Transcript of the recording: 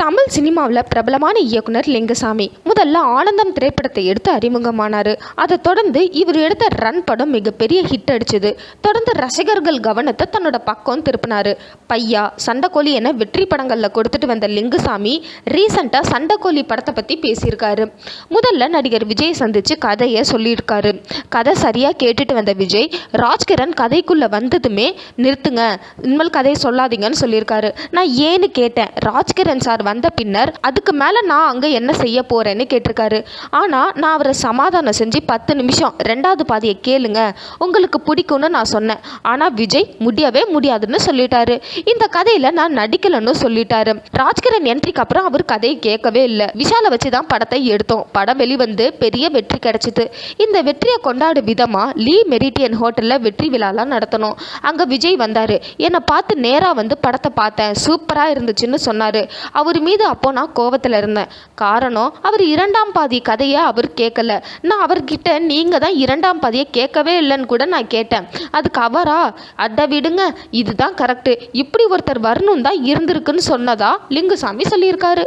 தமிழ் சினிமாவில் பிரபலமான இயக்குனர் லிங்கசாமி. முதல்ல ஆனந்தம் திரைப்படத்தை எடுத்து அறிமுகமானார். அதை தொடர்ந்து இவர் எடுத்த ரன் படம் மிகப்பெரிய ஹிட் அடிச்சது. தொடர்ந்து ரசிகர்கள் கவனத்தை தன்னோட பக்கம் திருப்பினார். பையா சண்டைக்கோழி என வெற்றி படங்களில் கொடுத்துட்டு வந்த லிங்குசாமி ரீசண்டாக சண்டைக்கோழி படத்தை பற்றி பேசியிருக்காரு. முதல்ல நடிகர் விஜய் சந்திச்சு கதையை சொல்லியிருக்காரு. கதை சரியாக கேட்டுட்டு வந்த விஜய் ராஜ்கிரண் கதைக்குள்ளே வந்ததுமே நிறுத்துங்க. இனிமேல் கதையை சொல்லாதீங்கன்னு சொல்லியிருக்காரு. நான் ஏன்னு கேட்டேன் ராஜ்கிரண் சார் வந்த பின்னர் அதுக்கு மேலே நான் அங்கே என்ன செய்ய போகிறேன்னு கேட்டிருக்காரு. ஆனால் நான் அவரை சமாதானம் செஞ்சு பத்து நிமிஷம் ரெண்டாவது பாதியை கேளுங்க. உங்களுக்கு பிடிக்கும்னு நான் சொன்னேன். ஆனால் விஜய் முடியவே முடியாதுன்னு சொல்லிட்டாரு. இந்த கதையில் நான் நடிக்கலைன்னு சொல்லிட்டாரு. ராஜ்கிரண் என்ட்ரிக்கு அப்புறம் அவர் கதையை கேட்கவே இல்லை. விஷாலை வச்சு தான் படத்தை எடுத்தோம். படம் வெளிவந்து பெரிய வெற்றி கிடைச்சிது. இந்த வெற்றியை கொண்டாடும் விதமாக லீ மெரிட்டியன் ஹோட்டலில் வெற்றி விழாலாம் நடத்தணும். அங்கே விஜய் வந்தார். என்னை பார்த்து நேராக வந்து படத்தை பார்த்தேன். சூப்பராக இருந்துச்சுன்னு சொன்னார். அவர் அவர் மீது அப்போ நான் கோவத்தில் இருந்தேன். காரணம் அவர் இரண்டாம் பாதி கதையை அவர் கேட்கல நான் அவர்கிட்ட நீங்கள் தான் இரண்டாம் பாதியை கேட்கவே இல்லைன்னு கூட நான் கேட்டேன். அதுக்கு அவரா? அட விடுங்க இதுதான் கரெக்டு இப்படி ஒருத்தர் வரணும் தான் இருந்திருக்குன்னு சொன்னதா லிங்குசாமி சொல்லியிருக்காரு.